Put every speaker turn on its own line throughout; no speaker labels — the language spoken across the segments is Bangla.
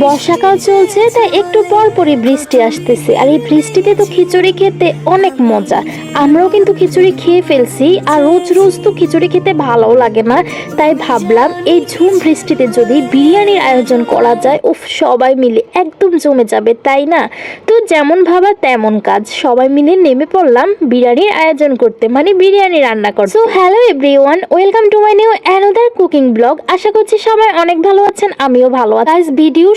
বর্ষাকাল চলছে, তাই একটু পর পরই বৃষ্টি আসতেছে। আর এই বৃষ্টিতে তো খিচুড়ি খেতে অনেক মজা। আমরাও কিন্তু খিচুড়ি খেয়ে ফেলছি, আর রোজ রোজ তো খিচুড়ি খেতে ভালোও লাগে না। তাই ভাবলাম, এই ঝুম বৃষ্টিতে যদি বিরিয়ানির আয়োজন করা যায়, উফ, সবাই মিলে একদম জমে যাবে, তাই না? তো যেমন ভাবা তেমন কাজ। সবাই মিলে নেমে পড়লাম বিরিয়ানির আয়োজন করতে মানে বিরিয়ানি রান্না করতে। So hello everyone welcome to my new another cooking blog আশা করছি সবাই অনেক ভালো আছেন, আমিও ভালো আছি। আজ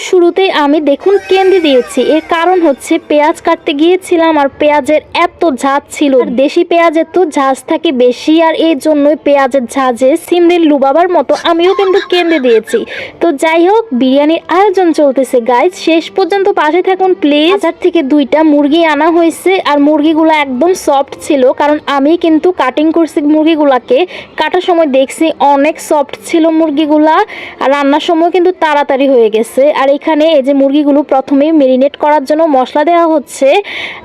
ভিডিওর শুরুতে আমি দেখুন কেন্দ্রে দিয়েছি। এর কারণ হচ্ছে পেঁয়াজ কাটতে গিয়েছিলাম আর পেঁয়াজের এত ঝাঁজ ছিল। দেশি পেঁয়াজের তো ঝাঁজ থাকে বেশি আর এই জন্যই পেঁয়াজের ঝাঁজে সিমরিল লুবাবার মতো আমিও কিন্তু কেন্দ্রে দিয়েছি। তো যাই হোক, বিরিয়ানির আয়োজন চলতেছে গাইজ শেষ পর্যন্ত পাশে থাকুন প্লিজ বাজার থেকে দুইটা মুরগি আনা হয়েছে আর মুরগিগুলো একদম সফট ছিল কারণ আমি কিন্তু কাটিং করছি মুরগিগুলাকে। কাটার সময় দেখছি অনেক সফট ছিল মুরগিগুলা। আর রান্নার সময় কিন্তু তাড়াতাড়ি হয়ে গেছে। আর এখানে এই যে মুরগিগুলো প্রথমে মেরিনেট করার জন্য মশলা দেওয়া হচ্ছে।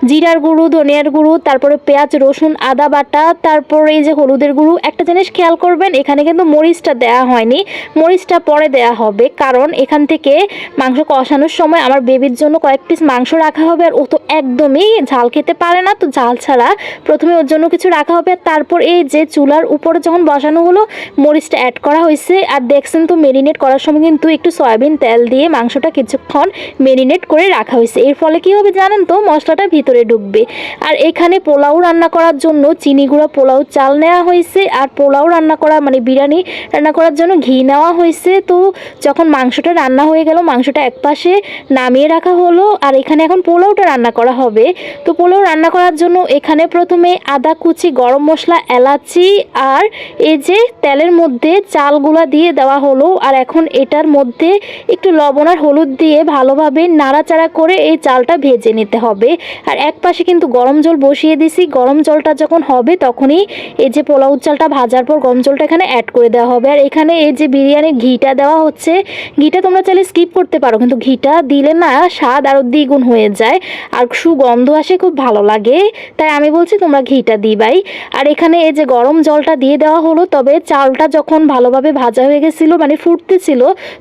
জিরার গুঁড়ো, ধনিয়ার গুঁড়ো, তারপরে পেঁয়াজ, রসুন, আদা বাটা, তারপর এই যে হলুদের গুঁড়ো। একটা জিনিস খেয়াল করবেন, এখানে কিন্তু মরিচটা দেওয়া হয়নি। মরিচটা পরে দেওয়া হবে, কারণ এখান থেকে মাংস কষানোর সময় আমার বেবির জন্য কয়েক পিস মাংস রাখা হবে, আর ও তো একদমই ঝাল খেতে পারে না, তো ঝাল ছাড়া প্রথমে ওর জন্য কিছু রাখা হবে, আর তারপর এই যে চুলার উপরে যখন বসানো হলো, মরিচটা অ্যাড করা হয়েছে। আর দেখছেন তো মেরিনেট করার সময় কিন্তু একটু সয়াবিন তেল দিয়ে মাংসটা কিছুক্ষণ মেরিনেট করে রাখা হয়েছে। এর ফলে কী হবে জানেন তো? মশলাটা ভিতরে ঢুকবে। আর এখানে পোলাও রান্না করার জন্য চিনি গুঁড়া, পোলাও চাল নেওয়া হয়েছে। আর পোলাও রান্না করা মানে বিরিয়ানি রান্না করার জন্য ঘি নেওয়া হয়েছে। তো যখন মাংসটা রান্না হয়ে গেল, মাংসটা একপাশে নামিয়ে রাখা হলো। আর এখানে এখন পোলাওটা রান্না করা হবে। তো পোলাও রান্না করার জন্য এখানে প্রথমে আদা, কুচি, গরম মশলা, এলাচি আর এই যে তেলের মধ্যে চালগুলা দিয়ে দেওয়া হলো। আর এখন এটার মধ্যে একটু লবণ আর হলুদ দিয়ে ভালোভাবে নাড়াচাড়া করে এই চালটা ভেজে নিতে হবে। আর এক পাশে কিন্তু গরম জল বসিয়ে দিছি। গরম জলটা যখন হবে তখনই এই যে পোলাও চালটা ভাজার পর গরম জলটা এখানে অ্যাড করে দেওয়া হবে। আর এখানে এই যে বিরিয়ানির ঘিটা দেওয়া হচ্ছে, ঘিটা তোমরা চাইলে স্কিপ করতে পারো, কিন্তু ঘিটা দিলে না স্বাদ আরও দ্বিগুণ হয়ে যায় আর সুগন্ধ আসে, খুব ভালো লাগে। তাই আমি বলছি তোমরা ঘিটা দিবাই। আর এখানে এই যে গরম জলটা দিয়ে দেওয়া হলো, তবে চালটা যখন ভালোভাবে ভাজা হয়ে গেছিল মানে ফুটতেছিল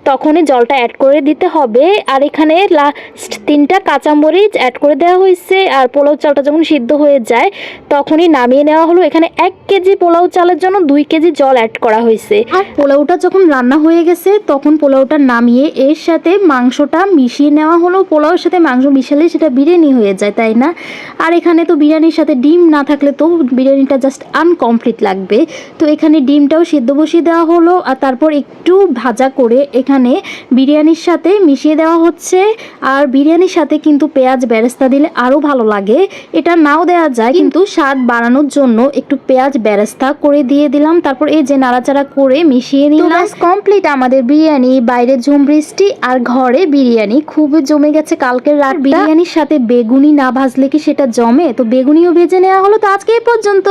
তখনই জলটা অ্যাড করে দিতে হবে। আর এখানে লাস্ট তিনটা কাঁচামরিচ অ্যাড করে দেওয়া হয়েছে। আর পোলাও চালটা যখন সিদ্ধ হয়ে যায়, তখনই নামিয়ে নেওয়া হলো। এখানে এক কেজি পোলাও চালের জন্য দুই কেজি জল অ্যাড করা হয়েছে। আর পোলাওটা যখন রান্না হয়ে গেছে, তখন পোলাওটা নামিয়ে এর সাথে মাংসটা মিশিয়ে নেওয়া হলো। পোলাওর সাথে মাংস মিশালে সেটা বিরিয়ানি হয়ে যায়, তাই না? আর এখানে তো বিরিয়ানির সাথে ডিম না থাকলে তো বিরিয়ানিটা জাস্ট আনকমপ্লিট লাগবে। তো এখানে ডিমটাও সিদ্ধ বসিয়ে দেওয়া হলো। আর তারপর একটু ভাজা করে এখানে বিরিয়ানির সাথে মিশিয়ে দেওয়া হচ্ছে। আর বিরিয়ানির সাথে কিন্তু পেঁয়াজ বেরেস্তা দিলে আরও ভালো লাগে। এটা নাও দেওয়া যায় কিন্তু স্বাদ বাড়ানোর জন্য একটু পেঁয়াজ বেরেস্তা করে দিয়ে দিলাম। তারপর এই যে নাড়াচাড়া করে মিশিয়ে নিলাম। কমপ্লিট আমাদের বিরিয়ানি। বাইরে ঝুম বৃষ্টি আর ঘরে বিরিয়ানি। খুব জমে গেছে কালকের রাত বিরিয়ানির সাথে বেগুনি না ভাজলে কি সেটা জমে? তো বেগুনিও ভেজে নেওয়া হলো। তো আজকে এই পর্যন্ত।